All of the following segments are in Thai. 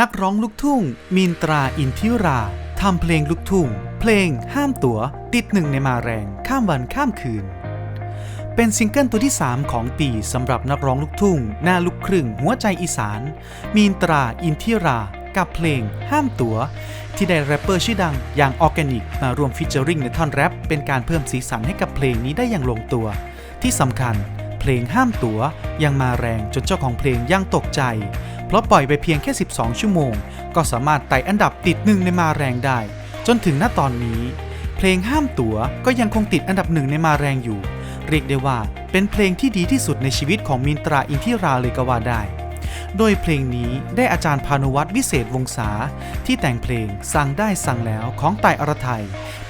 นักร้องลูกทุ่ง มีนตราอินทิราทำเพลงลูกทุ่ง เพลงห้ามตัว ติดหนึ่งในมาแรง ข้ามวันข้ามคืน เป็นซิงเกิลตัวที่ 3 ของปีสำหรับนักร้องลูกทุ่ง หน้าลูกครึ่ง หัวใจอีสาน มีนตราอินทิรากับเพลงห้ามตัว ที่ได้แรปเปอร์ชื่อดังอย่างออร์แกนิกมาร่วมฟิชเจอริงในท่อนแรปเป็นการเพิ่มสีสันให้กับเพลงนี้ได้อย่างลงตัว ที่สำคัญ เพลงห้ามตัวยังมาแรงจนเจ้าของเพลงยังตกใจ เพราะปล่อยไปเพียงแค่ 12 ชั่วโมง ก็สามารถไต่อันดับติดหนึ่งในมาแรงได้ จนถึงณตอนนี้ เพลงห้ามตัวก็ยังคงติดอันดับหนึ่งในมาแรงอยู่ เรียกได้ว่าเป็นเพลงที่ดีที่สุดในชีวิตของมินตราอินทิราเลยก็ว่าได้ โดยเพลงนี้ได้อาจารย์พานุวัตรวิเศษวงศาที่แต่งเพลงสั่งได้สั่งแล้วของไต่อรไทย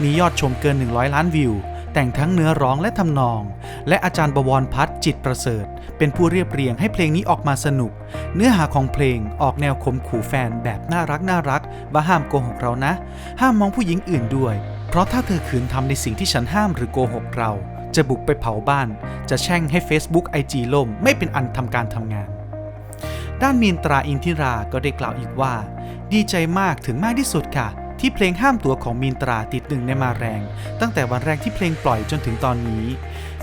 มียอดชมเกิน 100 ล้านวิว แต่งทั้งเนื้อร้องและทำนอง และอาจารย์บวรพัฒน์จิตประเสริฐ เป็นผู้เรียบเรียงให้เพลงนี้ออกมาสนุก เนื้อหาของเพลงออกแนวขมขู่แฟนแบบน่ารักน่ารักว่าห้ามโกหกเรานะ ห้ามมองผู้หญิงอื่นด้วย เพราะถ้าเธอขืนทำในสิ่งที่ฉันห้ามหรือโกหกเรา จะบุกไปเผาบ้าน จะแช่งให้ Facebook IG ล่มไม่เป็นอันทำการทำงานด้านมีนตราอินทิราก็ได้กล่าวอีกว่า ดีใจมากถึงมากที่สุดค่ะ ที่เพลงห้ามตัวของมีนตราติดหนึ่งในมาแรง ตั้งแต่วันแรกที่เพลงปล่อยจนถึงตอนนี้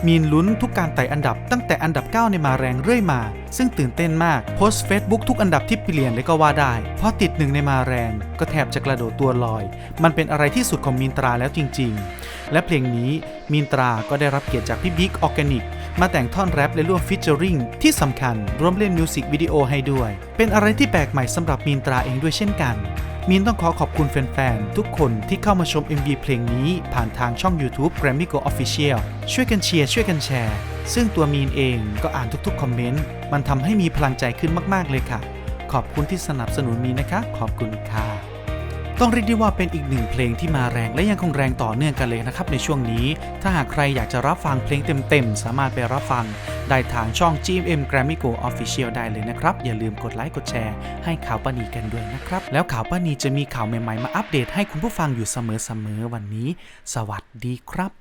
มีนลุ้นทุกการไต่อันดับตั้งแต่อันดับ 9 ในมาแรงเรื่อยมา ซึ่งตื่นเต้นมากโพสต์ Facebook ทุกอันดับที่เปลี่ยนเลยก็ว่าได้ เพราะติดหนึ่งในมาแรง ก็แทบจะกระโดดตัวลอย มันเป็นอะไรที่สุดของมีนตราแล้วจริง ๆ และเพลงนี้มีนตราก็ได้รับเกียรติจากพี่บิ๊กออร์แกนิกมาแต่งท่อนแรปและร่วมฟิชเจอริงที่สำคัญร่วมเล่นมิวสิกวิดีโอให้ด้วย เป็นอะไรที่แปลกใหม่สำหรับมีนตราเองด้วยเช่นกัน มีนต้องขอขอบคุณแฟนๆ ทุกคนที่เข้ามาชม MV เพลงนี้ผ่านทางช่อง YouTube Grammy Go Official ช่วยกันเชียร์ช่วยกันแชร์ ซึ่งตัวมีนเองก็อ่านทุกๆ คอมเมนต์ มันทำให้มีพลังใจขึ้นมากๆเลยค่ะ ขอบคุณที่สนับสนุนมีนนะคะ ขอบคุณค่ะ ต้องเรียกได้ว่าเป็นอีกหนึ่งเพลงที่มาแรงและยังคงแรงต่อเนื่องกันเลยนะครับในช่วงนี้ ถ้าหากใครอยากจะรับฟังเพลงเต็มๆ สามารถไปรับฟัง ได้ทางช่อง GMM Grammy Go Official ได้เลยนะครับ อย่าลืมกดไลค์กดแชร์ให้ข่าวป้านีกันด้วยนะครับ แล้วข่าวป้านีจะมีข่าวใหม่ๆ มาอัปเดตให้คุณผู้ฟังอยู่เสมอๆวันนี้ สวัสดีครับ